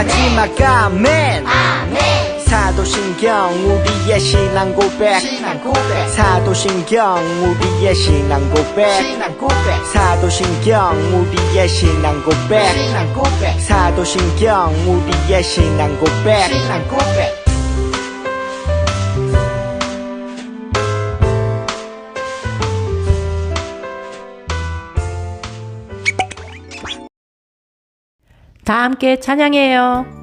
마지막 아멘. 아멘. 사도신경 우리의 신앙 고백. 신앙 고백. 사도신경 우리의 신앙 고백. 신앙 고백. 사도신경 우리의 신앙 고백. 신앙 고백. 사도신경 우리의 신앙 고백. 신앙 고백 다 함께 찬양해요.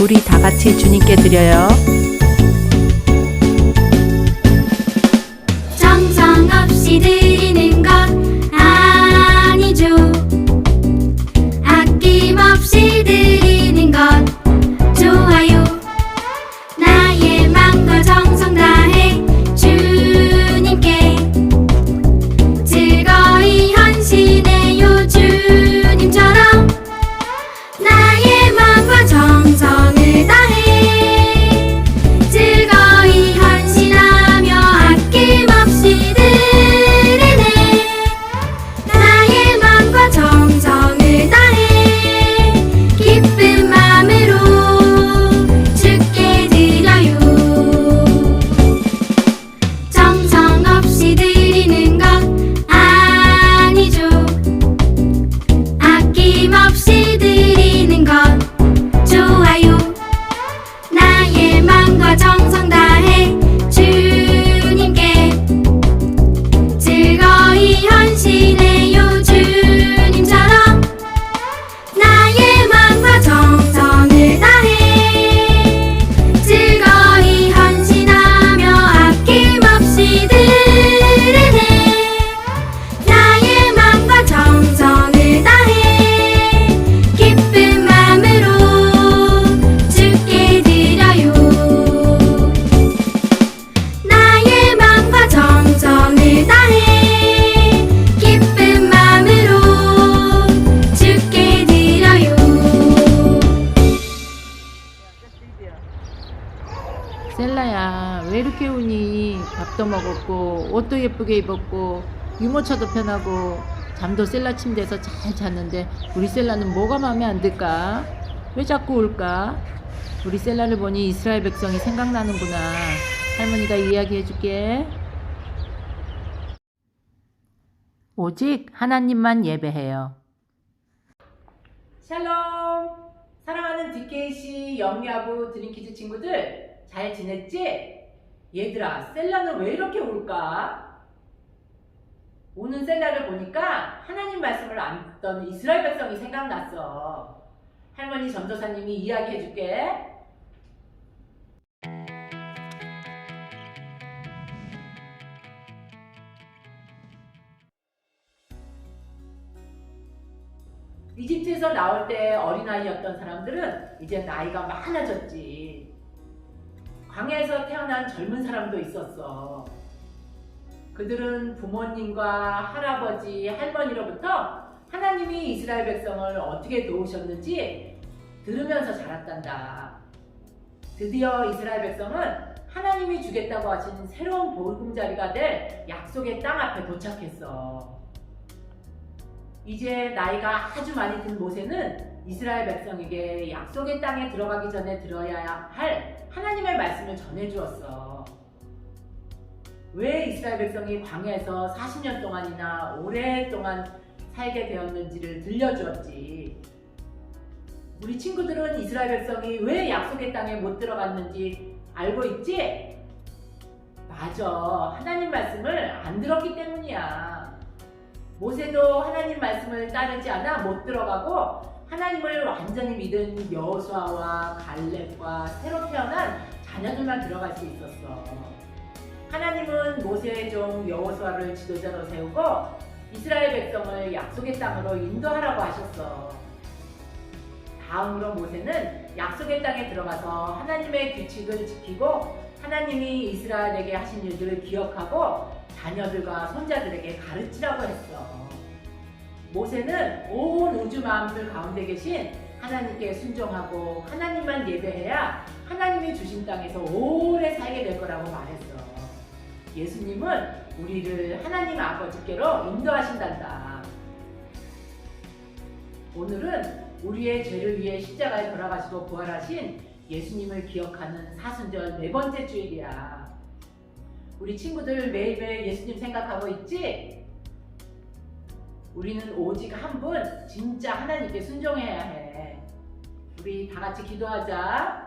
우리 다 같이 주님께 드려요. 정성 없이 드 옷도 예쁘게 입었고, 유모차도 편하고, 잠도 셀라 침대에서 잘 잤는데, 우리 셀라는 뭐가 마음에 안 들까? 왜 자꾸 울까? 우리 셀라를 보니 이스라엘 백성이 생각나는구나. 할머니가 이야기해 줄게. 오직 하나님만 예배해요. 샬롬! 사랑하는 DKC 영미아부 드림키즈 친구들 잘 지냈지? 얘들아 셀라는 왜 이렇게 울까? 우는 셀라를 보니까 하나님 말씀을 안 듣던 이스라엘 백성이 생각났어. 할머니 전도사님이 이야기해 줄게. 이집트에서 나올 때 어린아이였던 사람들은 이제 나이가 많아졌지. 광야에서 태어난 젊은 사람도 있었어. 그들은 부모님과 할아버지, 할머니로부터 하나님이 이스라엘 백성을 어떻게 도우셨는지 들으면서 자랐단다. 드디어 이스라엘 백성은 하나님이 주겠다고 하신 새로운 보금자리가 될 약속의 땅 앞에 도착했어. 이제 나이가 아주 많이 든 모세는 이스라엘 백성에게 약속의 땅에 들어가기 전에 들어야 할 하나님의 말씀을 전해주었어. 왜 이스라엘 백성이 광야에서 40년 동안이나 오랫동안 살게 되었는지를 들려주었지. 우리 친구들은 이스라엘 백성이 왜 약속의 땅에 못 들어갔는지 알고 있지? 맞아. 하나님 말씀을 안 들었기 때문이야. 모세도 하나님 말씀을 따르지 않아 못 들어가고 하나님을 완전히 믿은 여호수아와 갈렙과 새로 태어난 자녀들만 들어갈 수 있었어. 하나님은 모세의 종 여호수아를 지도자로 세우고 이스라엘 백성을 약속의 땅으로 인도하라고 하셨어. 다음으로 모세는 약속의 땅에 들어가서 하나님의 규칙을 지키고 하나님이 이스라엘에게 하신 일들을 기억하고 자녀들과 손자들에게 가르치라고 했어. 모세는 온 우주 마음들 가운데 계신 하나님께 순종하고 하나님만 예배해야 하나님이 주신 땅에서 오래 살게 될 거라고 말했어. 예수님은 우리를 하나님 아버지께로 인도하신단다. 오늘은 우리의 죄를 위해 십자가에 돌아가시고 부활하신 예수님을 기억하는 사순절 네 번째 주일이야. 우리 친구들 매일매일 예수님 생각하고 있지? 우리는 오직 한 분, 진짜 하나님께 순종해야 해. 우리 다 같이 기도하자.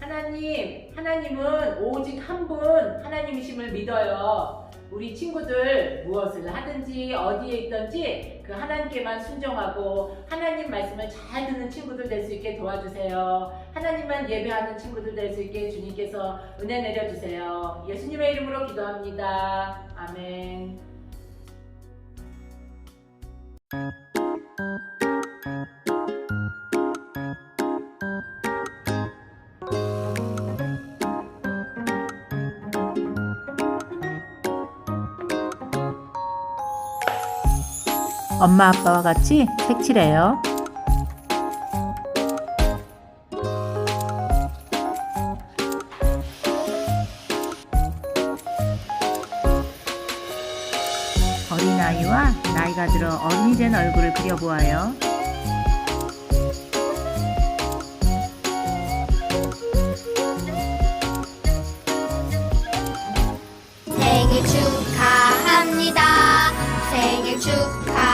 하나님, 하나님은 오직 한 분, 하나님이심을 믿어요. 우리 친구들 무엇을 하든지 어디에 있든지 그 하나님께만 순종하고 하나님 말씀을 잘 듣는 친구들 될 수 있게 도와주세요. 하나님만 예배하는 친구들 될 수 있게 주님께서 은혜 내려주세요. 예수님의 이름으로 기도합니다. 아멘. 엄마 아빠와 같이 색칠해요. 어린아이와 나이가 들어 어른이 된 얼굴을 그려보아요. 생일 축하합니다. 생일 축하